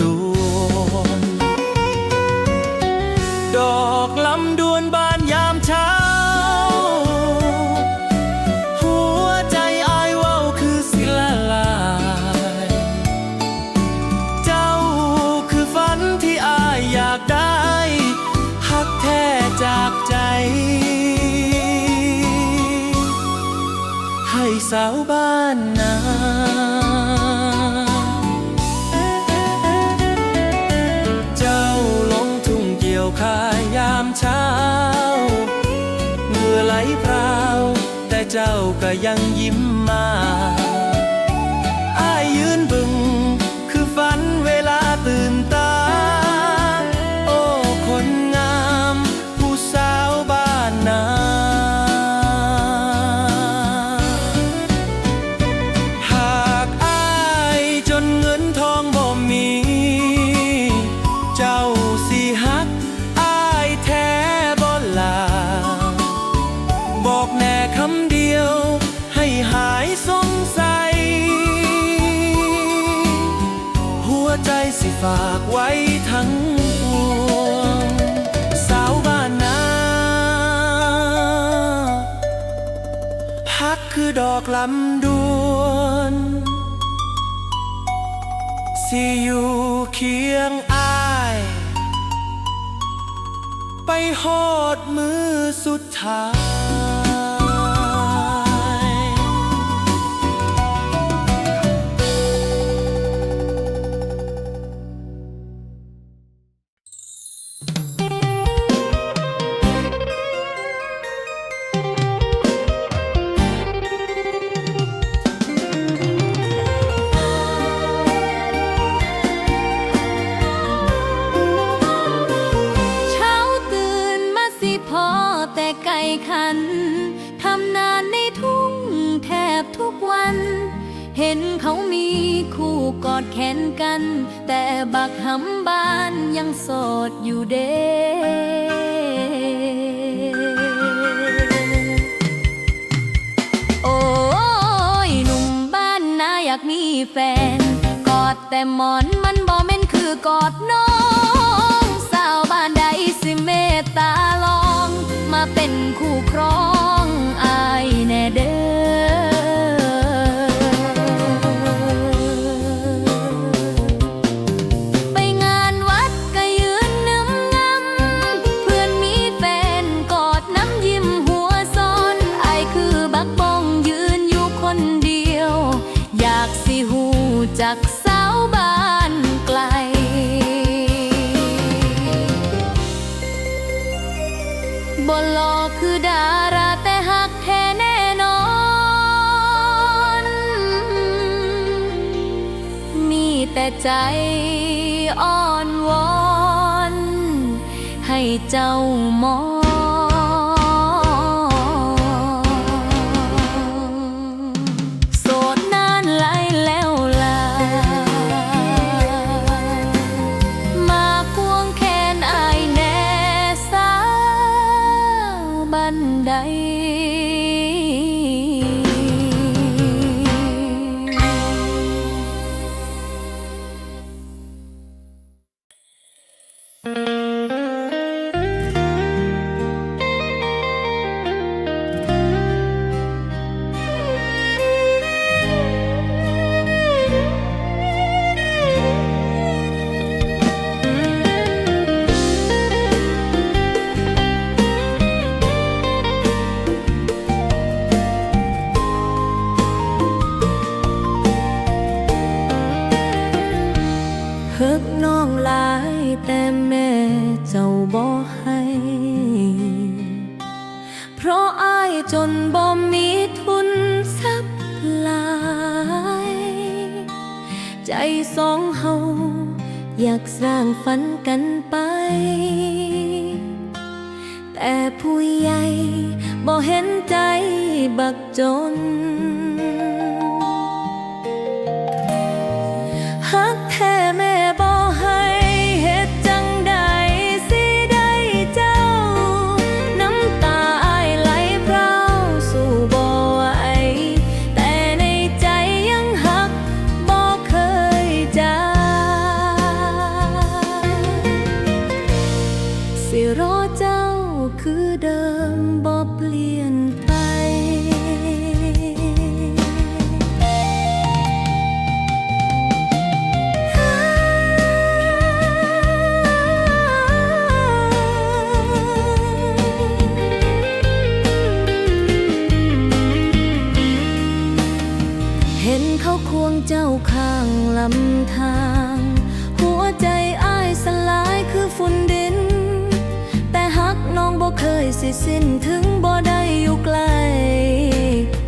ด ก็ยังยิ้มมา ฮักคือดอกลำดวนสิอยู่เคียงอาย ไปหอดมือสุดท้าย แต่ไก่ขัน ทำนานในทุ่งแทบทุกวัน เห็นเขามีคู่กอดแขนกัน แต่บักหำบานยังโสดอยู่เด้โอ้ยหนุ่มบ้านนาอยากมีแฟน กอดแต่หมอนมันบ่แม่นคือกอดน้อง คู่ครองอายแน่เด้อ ใจอ้อนวอน ให้เจ้ามอง แต่แม่เจ้าบ่ให้ เพราะอายจนบ่มีทุนทรัพย์หลาย ใจสองเฮาอยากสร้างฝันกันไป แต่ผู้ใหญ่บ่เห็นใจบักจน น้องบ่เคยสิสิ้นถึงบ่ได้อยู่ไกล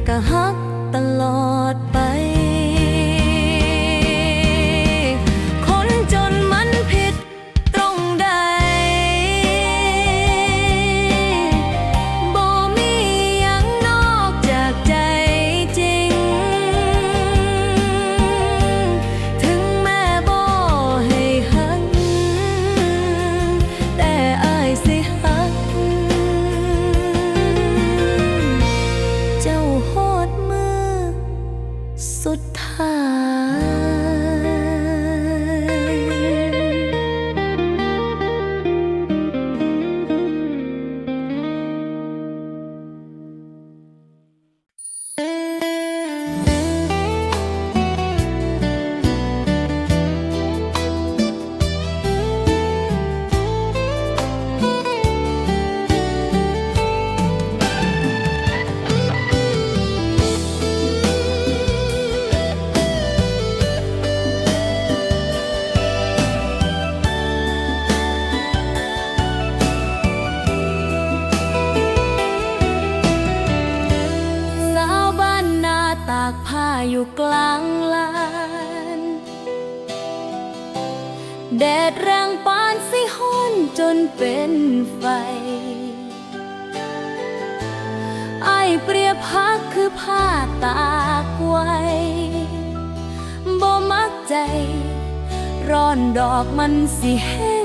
ก็ฮักตลอดไป แดดแรงปานสิห้อนจนเป็นไฟไอเปรียบพักคือผ้าตากไว้บ่มักใจ ร้อนดอกมันสิแห้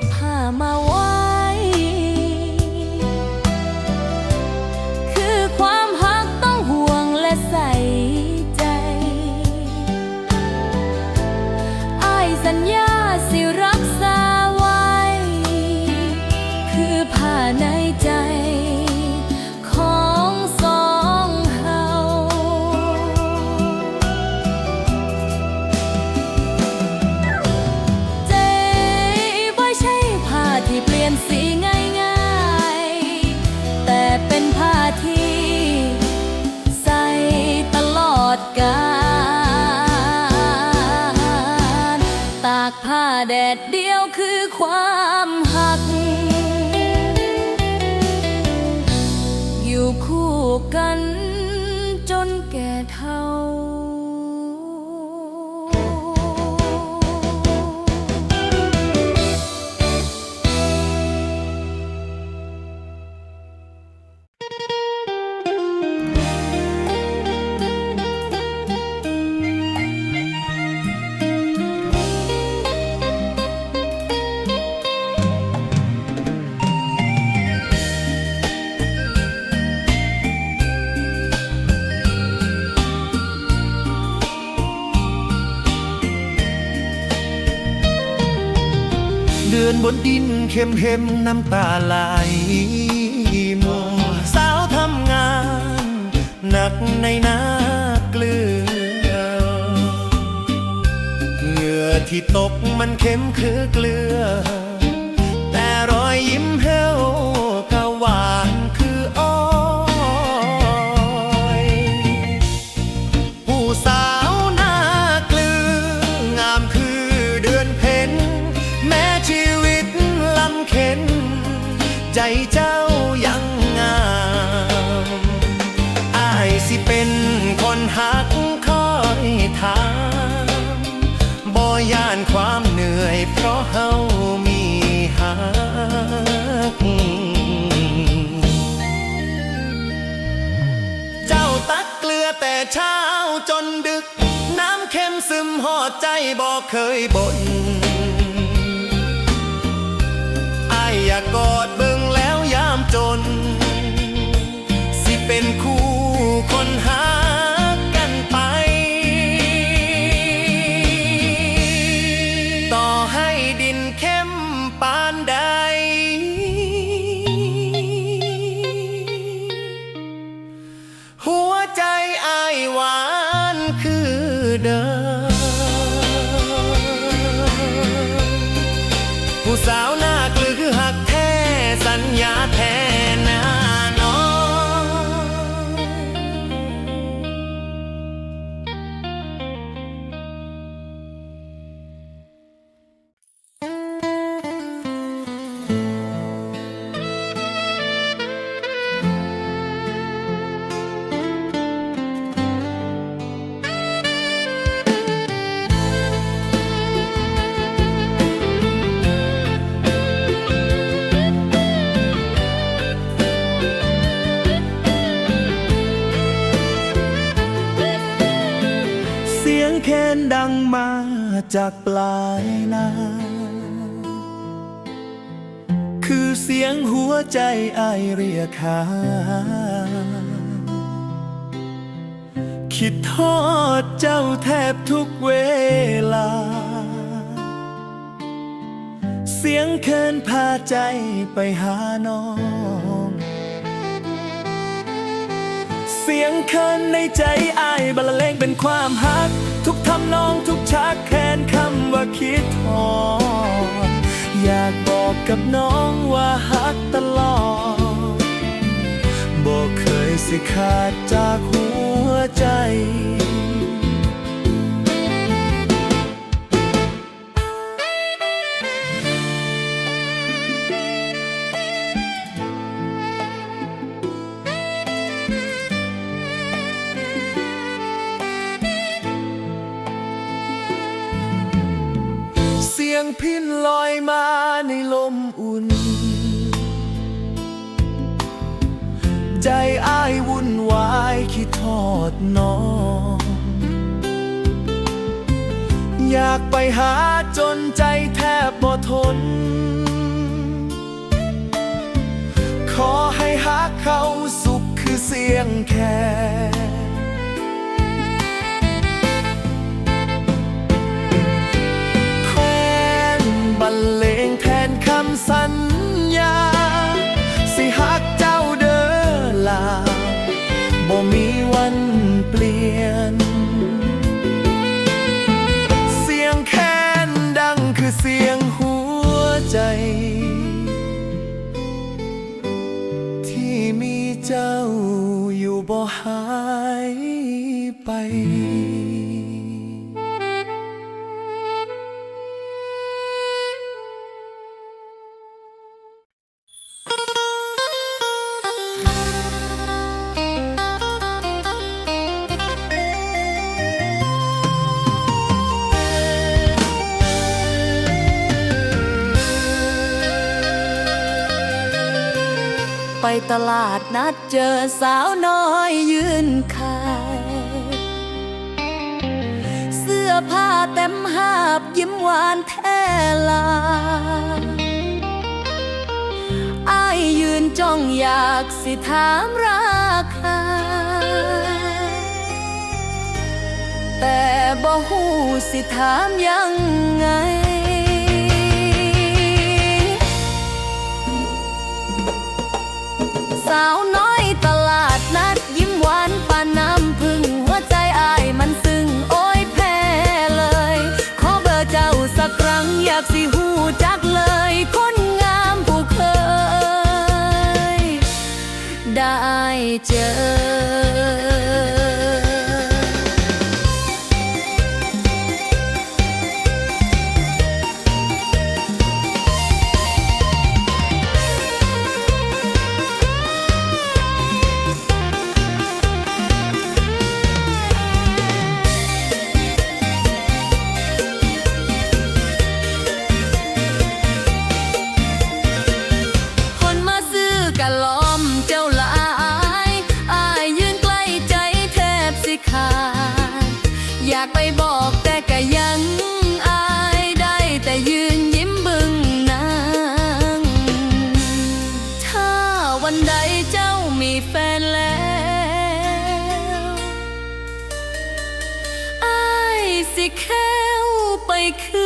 บผ้ามาไว้ แดดเดียวคือความหัก อยู่คู่กัน ดือนบนดินเข้มเข้มน้ำตาไหลมัวสาวทำงานหนักในนาเกลือเหงื่อที่ตกมันเข้มคือเกลือ แต่รอยยิ้ม ใจเจ้ายังงามอายสิเป็นคนหักคอยถามบ่ย่านความเหนื่อยเพราะเฮามีหักเจ้าตักเกลือแต่เช้าจนดึก น้ำเค็มซึมหอดใจบอกเคยบ่นออยากกอด คนหา จากปลายนา คือเสียงหัวใจไอเรียกหาคิดทอดเจ้าแทบทุกเวลา เสียงเคินพาใจไปหาน้อง เสียงเคินในใจอายบรรเลงเป็นความฮัก ทุกทำนองทุก ขาดจากหัวใจเสียงพินลอยมาในลมอุ่น ใจอ้าย วุ่นวายคิดทอดน้อง อยากไปหาจนใจแทบบ่ทน ขอให้หาเขาสุขคือเสียงแค่แค เจ้าอยู่บ่หายไปไป นัดเจอสาวน้อยยืนขาย เสื้อผ้าเต็มหาบยิ้มหวานแท้ลาอายยืนจ้องอยากสิถามราคา แต่บ่หูสิถามยังไง สาวน้อย แค่วไปคืน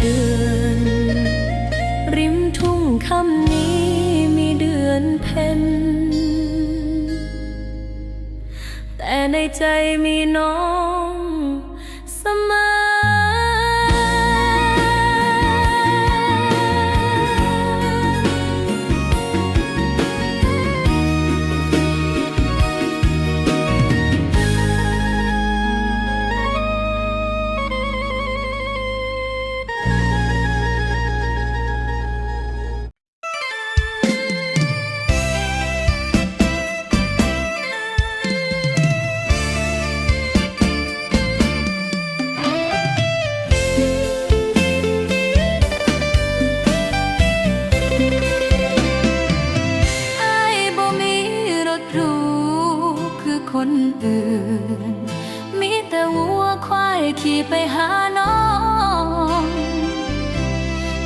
ดือน ริมทุ่งคำนี้มีเดือนเพ็ญแต่ในใจมีน้อง ไปหาน้อง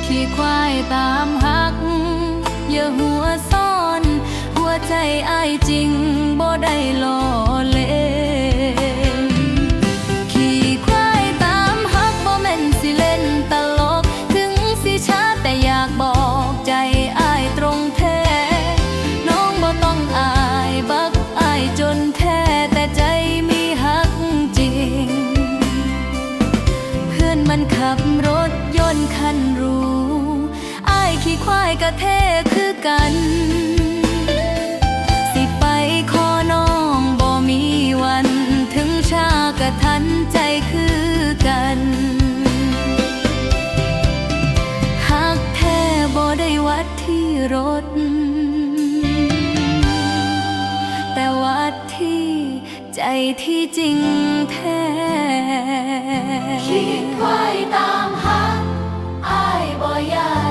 ขี่ควายตามหัก อย่าหัวซ่อน หัวใจอายจริงบ่ได้หลอก บรถยนต์คันรูอายขี้ควายกะเทคือกัน สิไปขอน้องบ่มีวัน ถึงชากะทันใจคือกันหักแท้บ่ได้วัดที่รถ ใจที่จริงแท้คิดไว้ตามหักอายบ่ยา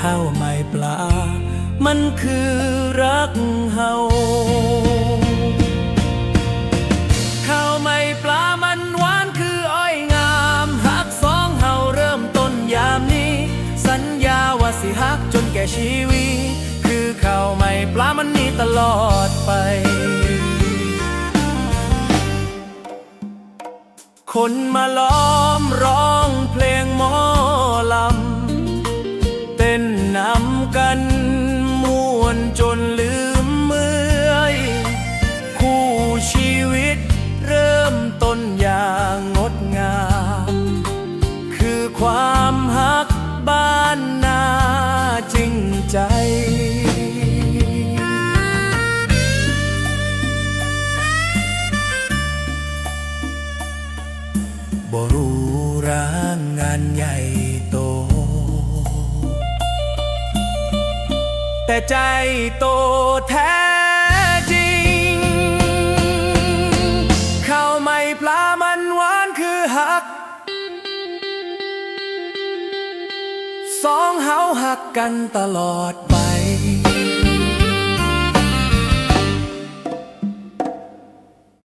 ข้าวไม่ปลา มันคือรักเฮาข้าวไม่ปลามันหวานคืออ้อยงามหักสองเฮาเริ่มต้นยามนี้ สัญญาว่าสิหักจนแก่ชีวิตคือข้าวไม่ปลามันนี้ตลอดไปคนมาล้อมร้องเพลงมอ ใจบ่รู้ร้างงานใหญ่โต แต่ใจโต รักกันตลอด